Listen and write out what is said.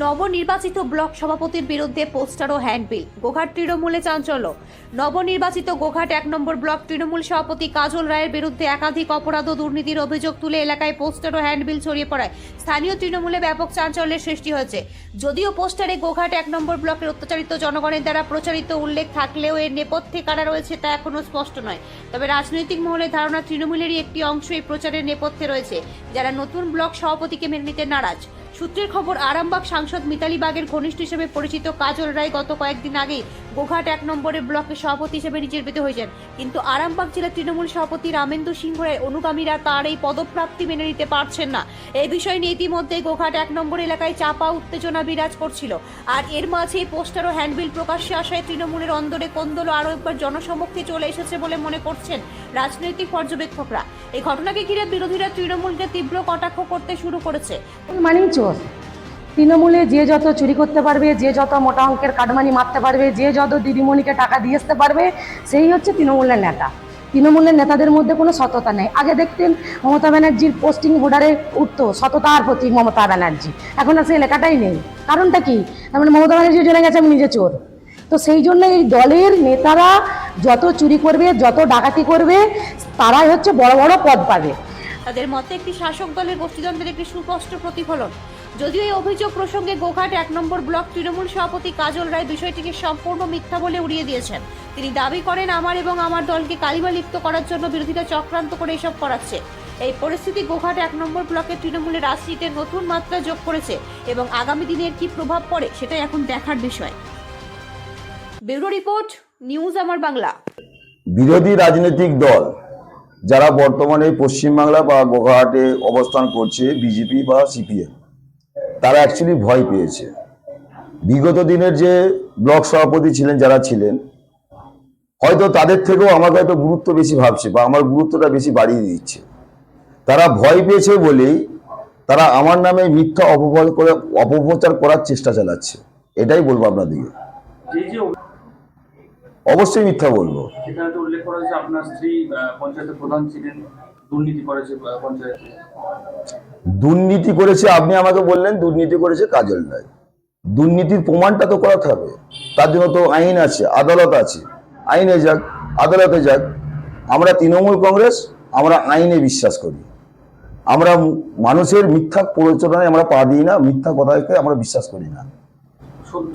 নবনির্বাচিত ব্লক সভাপতির বিরুদ্ধে পোস্টার ও হ্যান্ডবিল। গোঘাট তৃণমূলে চাঞ্চল্য। নবনির্বাচিত গোঘাট এক নম্বর ব্লক তৃণমূল সভাপতি কাজল রায়ের বিরুদ্ধে একাধিক অপরাধ ও দুর্নীতির অভিযোগ তুলে এলাকায় পোস্টার ও হ্যান্ডবিল ছড়িয়ে পড়ায়। স্থানীয় তৃণমূলে ব্যাপক চাঞ্চল্যের সৃষ্টি হয়েছে। যদিও পোস্টারে গোঘাট এক নম্বর ব্লকের অত্যাচারিত জনগণের দ্বারা প্রচারিত উল্লেখ থাকলেও এর নেপথ্যে কারা রয়েছে তা এখনও স্পষ্ট নয়। তবে রাজনৈতিক মহলে ধারণা তৃণমূলেরই একটি অংশ এই প্রচারের নেপথ্যে রয়েছে। যারা নতুন ব্লক সভাপতিকে মেনে নিতে নারাজ সূত্রের খবর, আরামবাগ সাংসদ মিতালি বাগের ঘনিষ্ঠ হিসেবে পরিচিত কাজল রায় গত কয়েকদিন আগেই গোঘাট এক নম্বরের ব্লকের সভাপতি হিসেবে নির্বাচিত হয়েছেন। কিন্তু আরামবাগ জেলা তৃণমূল সভাপতি রামেন্দু সিংহ রায় অনুগামীরা তার এই পদপ্রাপ্তি মেনে নিতে পারছেন না। এই বিষয় নিয়ে ইতিমধ্যে গোঘাট এক নম্বর এলাকায় চাপা উত্তেজনা বিরাজ করছিল। আর এর মাঝে পোস্টার ও হ্যান্ডবিল প্রকাশ্যে আসায় তৃণমূলের অন্দরে কোন্দল আরও একবার জনসমক্ষে চলে এসেছে বলে মনে করছেন রাজনৈতিক পর্যবেক্ষকরা। এই ঘটনাকে ঘিরে বিরোধীরা তৃণমূলকে তীব্র কটাক্ষ করতে শুরু করেছে। মানেই চোর। তৃণমূলে যে যত চুরি করতে পারবে, যে যত মোটা অঙ্কের কাটমানি মারতে পারবে, যে যত দিদিমণিকে টাকা দিয়ে আসতে পারবে, সেই হচ্ছে তৃণমূলের নেতা। তৃণমূলের নেতাদের মধ্যে কোনো সততা নেই। আগে দেখতেন মমতা ব্যানার্জির পোস্টিং বোর্ডারে উঠতো, সততার প্রতি মমতা ব্যানার্জি। এখন আর সেই লেখাটাই নেই। কারণটা কি? তার মানে মমতা ব্যানার্জি জেনে গেছে আমি নিজে চোর। তো সেই জন্য এই দলের নেতারা যত চুরি করবে, যত ডাকাতি করবে, তারাই হচ্ছে বড় বড় পদ পাবে। তাদের মতে একটি শাসক দলের গোষ্ঠীদ্বন্দ্বের একটি সুস্পষ্ট প্রতিফলন। যদিও এই অভিযোগ প্রসঙ্গে গোঘাট এক নম্বর ব্লক তৃণমূল সভাপতি কাজল রায় বিষয়টিকে সম্পূর্ণ মিথ্যা বলে উড়িয়ে দিয়েছেন। তিনি দাবি করেন, আমার এবং আমার দলকে কালিমা লিপ্ত করার জন্য বিরোধীরা চক্রান্ত করে এসব করাচ্ছে। এই পরিস্থিতি গোঘাট এক নম্বর ব্লকের তৃণমূলের রাজনীতিতে নতুন মাত্রা যোগ করেছে এবং আগামী দিনের কি প্রভাব পড়ে, সেটাই এখন দেখার বিষয়। ব্যুরো রিপোর্ট নিউজ আমার বাংলা বিরোধী রাজনৈতিক দল যারা বর্তমানে পশ্চিমবাংলা বা গোঘাটে অবস্থান করছে বিজেপি বা সিপিএম তারা অ্যাকচুয়ালি ভয় পেয়েছে। বিগত দিনের যে ব্লক সভাপতি ছিলেন যারা ছিলেন হয়তো তাদের থেকেও আমাকে হয়তো গুরুত্ব বেশি ভাবছে বা আমার গুরুত্বটা বেশি বাড়িয়ে দিচ্ছে। তারা ভয় পেয়েছে বলেই তারা আমার নামে মিথ্যা অপপ্রচার করে অপপ্রচার করার চেষ্টা চালাচ্ছে। এটাই বলব আপনাদেরকে। অবশ্যই মিথ্যা বলব। সেখানে তো উল্লেখ করা হয়েছে আপনার স্ত্রী পঞ্চায়েতের প্রধান ছিলেন দুর্নীতি করেছে পঞ্চায়েতে। দুর্নীতি করেছে আপনি আমাকে বললেন দুর্নীতি করেছে কাজল রায়। দুর্নীতির প্রমাণটা তো করাতে হবে। তার জন্য তো আইন আছে আদালত আছে। আইনে যাক আদালতে যাক। আমরা তৃণমূল কংগ্রেস আমরা আইনে বিশ্বাস করি। আমরা মানুষের মিথ্যা প্ররোচনায় আমরা পা দিই না মিথ্যা কথাকে আমরা বিশ্বাস করি না। সত্য